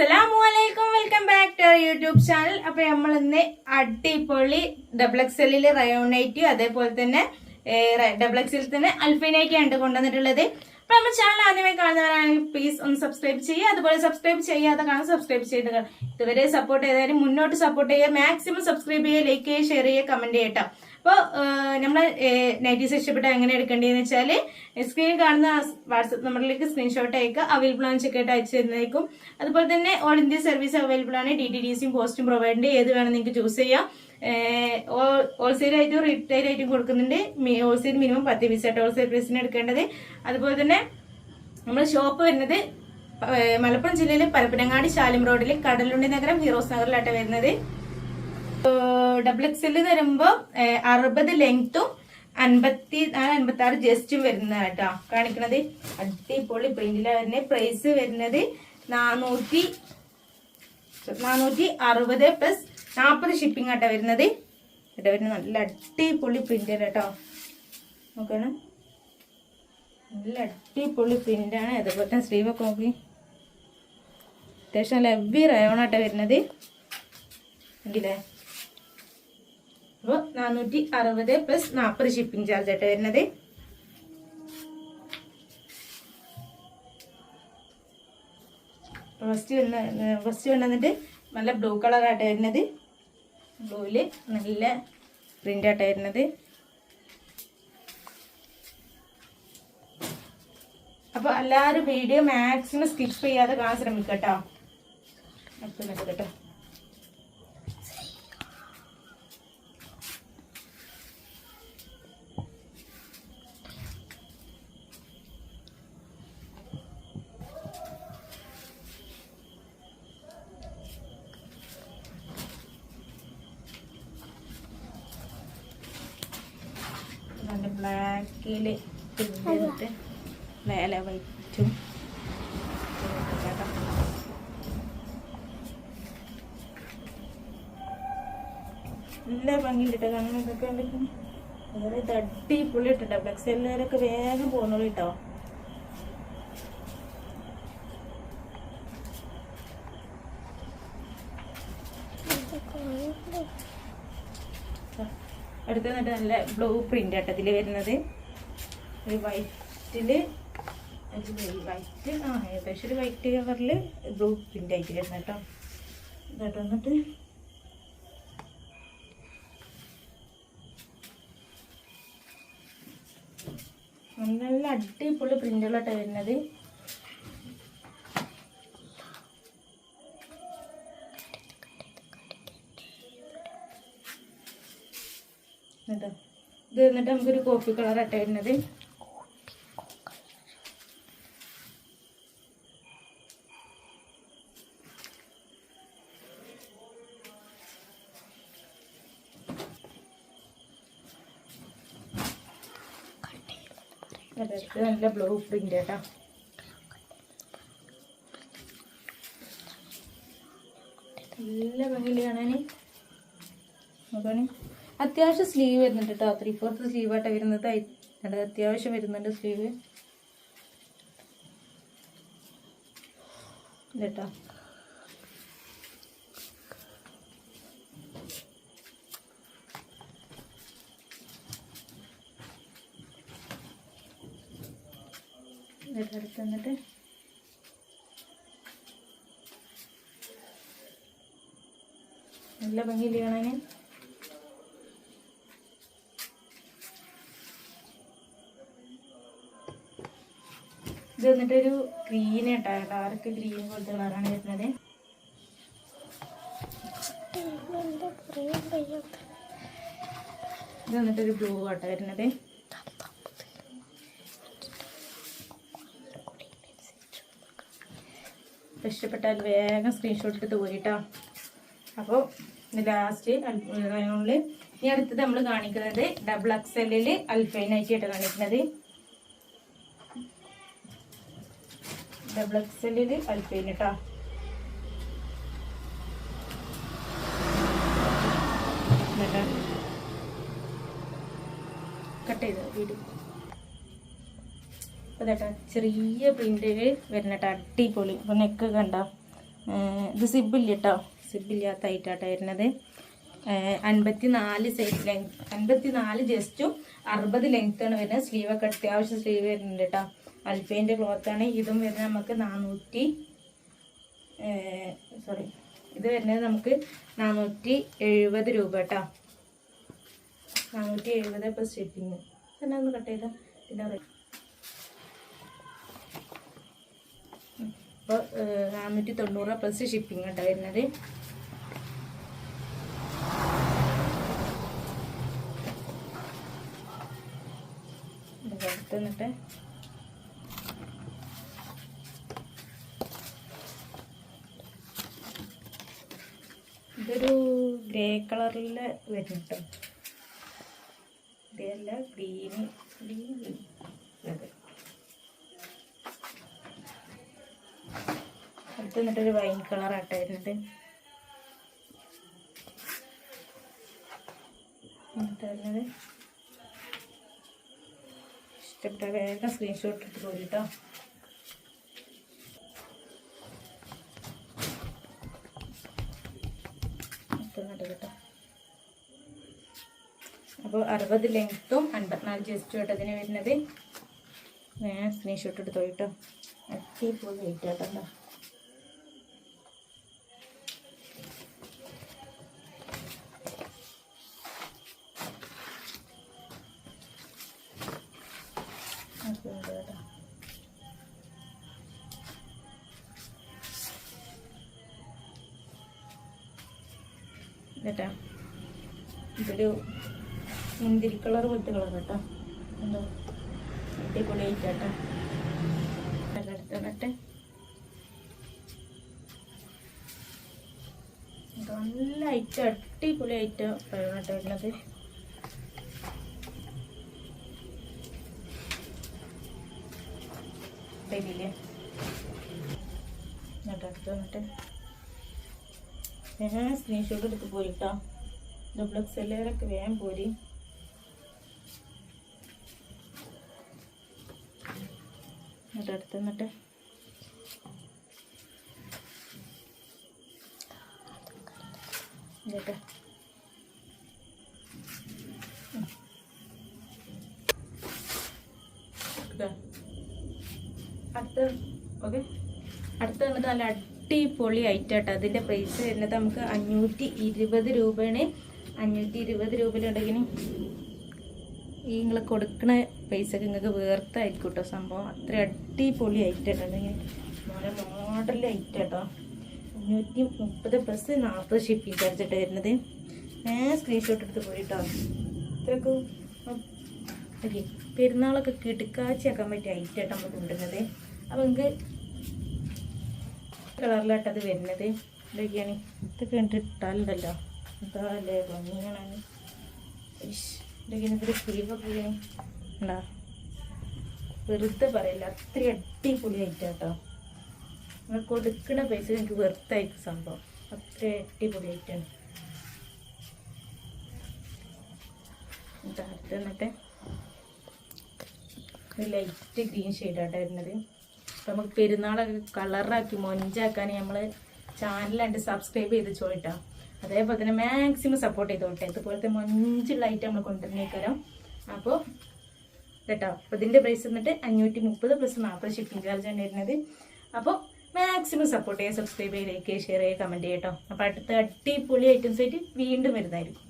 അസ്സലാമു അലൈക്കും welcome back to YouTube channel. അപ്പൊ നമ്മൾ ഇന്ന് അടിപൊളി ഡബിൾ എക്സലിൽ റയോണൈറ്റ് അതേപോലെ തന്നെ ഡബിൾ എക്സിൽ തന്നെ അൽഫിനൈറ്റ് ആണ് കൊണ്ടുവന്നിട്ടുള്ളത്. അപ്പൊ നമ്മുടെ ചാനൽ ആദ്യമായി കാണുന്നവരാണെങ്കിൽ പ്ലീസ് ഒന്ന് സബ്സ്ക്രൈബ് ചെയ്യുക. അതുപോലെ സബ്സ്ക്രൈബ് ചെയ്യാതെ കാണാൻ സബ്സ്ക്രൈബ് ചെയ്ത്. ഇതുവരെ സപ്പോർട്ട് ചെയ്താലും മുന്നോട്ട് സപ്പോർട്ട് ചെയ്യുക. മാക്സിമം സബ്സ്ക്രൈബ് ചെയ്യുക ലൈക്ക് ചെയ്യുക ഷെയർ ചെയ്യുക കമന്റ് ചെയ്യട്ടോ അപ്പോൾ നമ്മൾ നൈറ്റീസ് ഇഷ്ടപ്പെട്ട എങ്ങനെ എടുക്കേണ്ടതെന്ന് വെച്ചാൽ സ്ക്രീൻ കാണുന്ന വാട്സപ്പ് നമ്പറിലേക്ക് സ്ക്രീൻഷോട്ട് അയക്കുക. അവൈലബിൾ ആണ് ചെക്കായിട്ട് അയച്ചു തരുന്നതായിരിക്കും. അതുപോലെ തന്നെ ഓൾ ഇന്ത്യ സർവീസ് അവൈലബിൾ ആണ്. ഡി ടി ഡി സിയും പോസ്റ്റും പ്രൊവൈഡ് ഏത് വേണം നിങ്ങൾക്ക് ചൂസ് ചെയ്യാം. ഹോൾസെയിൽ ആയിട്ടും റീറ്റെയിൽ ആയിട്ടും കൊടുക്കുന്നുണ്ട്. ഹോൾസെയിൽ മിനിമം പത്ത് പീസ് ആയിട്ട് ഹോൾസെയിൽ പ്രൈസിന് എടുക്കേണ്ടത്. അതുപോലെ തന്നെ നമ്മൾ ഷോപ്പ് വരുന്നത് മലപ്പുറം ജില്ലയിലെ പരപ്പനങ്ങാടി ശാലിം റോഡിൽ കടലുണ്ടി നഗരം ഹീറോസ് നഗറിലായിട്ട് വരുന്നത്. ഡബിൾ എക്സൽ തരുമ്പോ അറുപത് ലെങ്ത്തും അൻപത്തി നാല് അൻപത്തി ആറ് ജസ്റ്റും വരുന്നതാണ് കേട്ടോ. കാണിക്കണത്? അടിപൊളി പ്രിന്റിലാണ് വരുന്നത് പ്രൈസ് വരുന്നത് നാനൂറ്റി നാനൂറ്റി അറുപത് പ്ലസ് നാൽപ്പത് ഷിപ്പിംഗ് ആട്ടോ വരുന്നത്. ഇവിടെ വരുന്നത് നല്ല അടിപൊളി പ്രിന്റ് കേട്ടോ. നോക്കണം. നല്ല അടിപൊളി പ്രിന്റാണ് അതുപോലെ തന്നെ സ്ലീവൊക്കെ നോക്കി. അത്യാവശ്യം നല്ല ഹെവി റയോണാട്ടോ വരുന്നത്. കണ്ടില്ലേ? അപ്പോൾ നാനൂറ്റി അറുപത് പ്ലസ് നാൽപ്പത് ഷിപ്പിംഗ് ചാർജ് ആയിട്ട് വരുന്നത്. ഫസ്റ്റ് വന്ന ഫസ്റ്റ് വന്നിട്ട് നല്ല ബ്ലൂ കളറായിട്ട് വരുന്നത്. ബ്ലൂവിൽ നല്ല പ്രിന്റ് ആയിട്ട് വരുന്നത്. അപ്പോൾ എല്ലാവരും വീഡിയോ മാക്സിമം സ്കിപ്പ് ചെയ്യാതെ കാണാൻ ശ്രമിക്കുക കേട്ടോ. ബ്ലാക്കിൽ ചെയ്തിട്ട് വേല വയ്ക്കും. നല്ല ഭംഗിയിലിട്ട് കാരണം ഇതൊക്കെ കണ്ടിട്ട്. അതുപോലെ ഇത് അടിപൊളി ഇട്ടിട്ടോ ഫ്ലക്സ് എല്ലാവരൊക്കെ വേഗം പോകുന്നുള്ളൂ കേട്ടോ അടുത്ത നിന്നിട്ട് നല്ല ബ്ലൂ പ്രിന്റ് ആട്ടത്തിൽ വരുന്നത്. ഒരു വൈറ്റിൽ വൈറ്റ് ആ ഏകദേശം ഒരു വൈറ്റ് കളറിൽ ബ്ലൂ പ്രിന്റ് ആയിട്ട് വരുന്നത് കേട്ടോ. ഇതായിട്ട് വന്നിട്ട് നല്ല അടിപൊളി പ്രിന്റുകളായിട്ടാണ് വരുന്നത്. ഇത് എന്നിട്ട് നമുക്കൊരു കോഫി കളർ ഇട്ടായിരുന്നത് നല്ല ബ്ലൂ പ്രിന്റ് കേട്ടോ നല്ല ഭംഗിയിൽ കാണാൻ നോക്കാണ് അത്യാവശ്യം സ്ലീവ് വരുന്നുണ്ട് കേട്ടോ ത്രീ ഫോർത്ത് സ്ലീവായിട്ട് വരുന്നത്. അത്യാവശ്യം വരുന്നുണ്ട് സ്ലീവ് കേട്ടോ അടുത്ത് നല്ല ഭംഗിയിൽ കാണാന്? ഇത് വന്നിട്ടൊരു ഗ്രീൻ കേട്ടോ. ഡാർക്ക് ഗ്രീൻ പോലത്തെ കളറാണ് വരുന്നത്? ഇത് വന്നിട്ടൊരു ബ്ലൂ ആട്ടോ വരുന്നത്. ഇഷ്ടപ്പെട്ടാൽ വേഗം സ്ക്രീൻഷോട്ട് എടുത്ത് പോയിട്ടോ അപ്പോൾ ലാസ്റ്റ് റയോണിൽ ഇനി അടുത്തത് നമ്മൾ കാണിക്കുന്നത് ഡബിൾ എക്സലിൽ അൽഫൈനായിട്ട് ആയിട്ട് കാണിക്കുന്നത്. ഡബിൾ എക്സലിൽ അൽഫൈൻ കേട്ടോ കട്ട് ചെയ്ത് വീഡിയോ അതേട്ടാ ചെറിയ പ്രിന്റിൽ വരുന്ന കേട്ടോ അടിപൊളി. അപ്പോൾ നെക്ക് കണ്ട ഇത് സിബില്ല കേട്ടോ സിബില്ലാത്ത ഐറ്റാട്ടാ വരുന്നത്. അൻപത്തി നാല് സൈസ് ലെങ്ത് അൻപത്തി നാല് ജസ്റ്റും അറുപത് ലെങ്ത്താണ് വരുന്നത്. സ്ലീവൊക്കെ അത്യാവശ്യം സ്ലീവ് വരുന്നുണ്ട് കേട്ടോ അൽഫേന്റെ ക്ലോത്താണ്. ഇതും വരുന്നത് നമുക്ക് നാനൂറ്റി സോറി ഇത് വരുന്നത് നമുക്ക് നാനൂറ്റി എഴുപത് രൂപ കേട്ടോ. നാനൂറ്റി എഴുപത് ഇപ്പോൾ ഷിപ്പിങ് തന്നെ ഒന്ന് കട്ട് ചെയ്താൽ പിന്നെ അപ്പോൾ നാനൂറ്റി തൊണ്ണൂറ് പ്ലസ് ഷിപ്പിംഗ് കേട്ടോ വരുന്നത്. എടുത്ത് എന്നിട്ട് ഇതൊരു ഗ്രേ കളറിൽ വരുന്നുണ്ട് ഇതല്ല ഗ്രീന് ഗ്രീൻ അടുത്ത് എന്നിട്ടൊരു വൈൻ കളർ ആട്ട എന്നിട്ട് വരുന്നത്. ഇഷ്ടപ്പെട്ട വേഗം സ്ക്രീൻഷോട്ട് എടുത്ത് പോയി കേട്ടോ കേട്ടോ അപ്പോൾ അറുപത് ലെങ്ത്തും അൻപത്തിനാല് ജസ്റ്റും ആയിട്ട് അതിന് വരുന്നത്. ഞാൻ സ്ക്രീൻഷോട്ട് എടുത്തോ കേട്ടോ. അടിപൊളി കേട്ടോ. കേട്ടോ. ഇതൊരു മുന്തിരി കളർ പോലത്തെ കളർ കേട്ടോ. എന്തോ അടിപൊളി ആയിട്ടാട്ടെ നല്ല ഐറ്റം അടിപൊളി ഐറ്റം കേട്ടോ വരുന്നത് ഞാൻ സ്ക്രീൻഷോട്ട് എടുത്ത് പോയിട്ടോ ഡബ്ലക്സ് എല്ലാവരൊക്കെ വേഗം പോരി. എന്നിട്ട് അടുത്ത് എന്നിട്ട് ഇതാ. അടുത്ത ഓക്കെ. അടുത്ത് വന്നിട്ട് നല്ല അടിപൊളി ഐറ്റം കേട്ടോ അതിന്റെ പ്രൈസ് വരുന്നത് നമുക്ക് അഞ്ഞൂറ്റി ഇരുപത് രൂപയാണ്. അഞ്ഞൂറ്റി ഇരുപത് രൂപയിലുണ്ടെങ്കിൽ ഈ നിങ്ങൾ കൊടുക്കുന്ന പൈസക്ക് നിങ്ങൾക്ക് വേർത്തായിരിക്കും കേട്ടോ സംഭവം. അത്ര അടിപൊളി ഐറ്റം കേട്ടോ അല്ലെങ്കിൽ വളരെ മോഡൽ ഐറ്റം കേട്ടോ അഞ്ഞൂറ്റി മുപ്പത് പ്ലസ് നാൽപ്പത് ഷിപ്പിംഗ് ചാർജ് ആയിട്ട് വരുന്നത്. ഞാൻ സ്ക്രീൻഷോട്ട് എടുത്ത് പോയിട്ടോ. ഇത്രയൊക്കെ ഓക്കെ പെരുന്നാളൊക്കെ കിടുക്കാച്ചിയാക്കാൻ പറ്റിയ ഐറ്റം ആയിട്ട് നമ്മൾ കൊണ്ടുവരുന്നത്. അപ്പോൾ നിങ്ങൾക്ക് കളറിലായിട്ടത് വരുന്നത്. ഇതൊക്കെയാണ്. ഇതൊക്കെ കണ്ടിട്ട് ഇട്ടാലുണ്ടല്ലോ. ഇതാല്ലേ ഭംഗിയാണ്. ഇതൊക്കെയാണ് ഇതിൽ സ്ലീവൊക്കെ ഉണ്ടാ വെറുതെ പറയില്ല. അത്ര അടിപൊളി ഐറ്റം കേട്ടോ നിങ്ങൾ കൊടുക്കുന്ന പൈസ എനിക്ക് വെറുത്തായിരിക്കും സംഭവം. അത്ര അടിപൊളി ഐറ്റാണ് അടുത്ത് എന്നിട്ട് ലൈറ്റ് ഗ്രീൻ ഷെയ്ഡാട്ടോ വരുന്നത്. അപ്പം നമുക്ക് പെരുന്നാളൊക്കെ കളറാക്കി മൊഞ്ചാക്കാൻ നമ്മൾ ചാനലായിട്ട് സബ്സ്ക്രൈബ് ചെയ്ത് ചോദിട്ടാ അതേപോലെ തന്നെ മാക്സിമം സപ്പോർട്ട് ചെയ്തോട്ടെ ഇതുപോലത്തെ മൊഞ്ചുള്ള ഐറ്റം നമ്മൾ കൊണ്ടുവന്നേക്കാരം. അപ്പോൾ കേട്ടോ. അപ്പോൾ ഇതിന്റെ പ്രൈസ് വന്നിട്ട് അഞ്ഞൂറ്റി മുപ്പത് പ്ലസ് നാൽപ്പത് ഷിപ്പിംഗ് ചാർജാണ് വരുന്നത്. അപ്പോൾ മാക്സിമം സപ്പോർട്ട് ചെയ്യുക സബ്സ്ക്രൈബ് ചെയ്യുക ലൈക്ക് ചെയ്യുക ഷെയർ ചെയ്യുക കമന്റ് ചെയ്യട്ടോ അപ്പോൾ അടുത്ത അടിപൊളി ഐറ്റംസ് ആയിട്ട് വീണ്ടും വരുന്നതായിരിക്കും.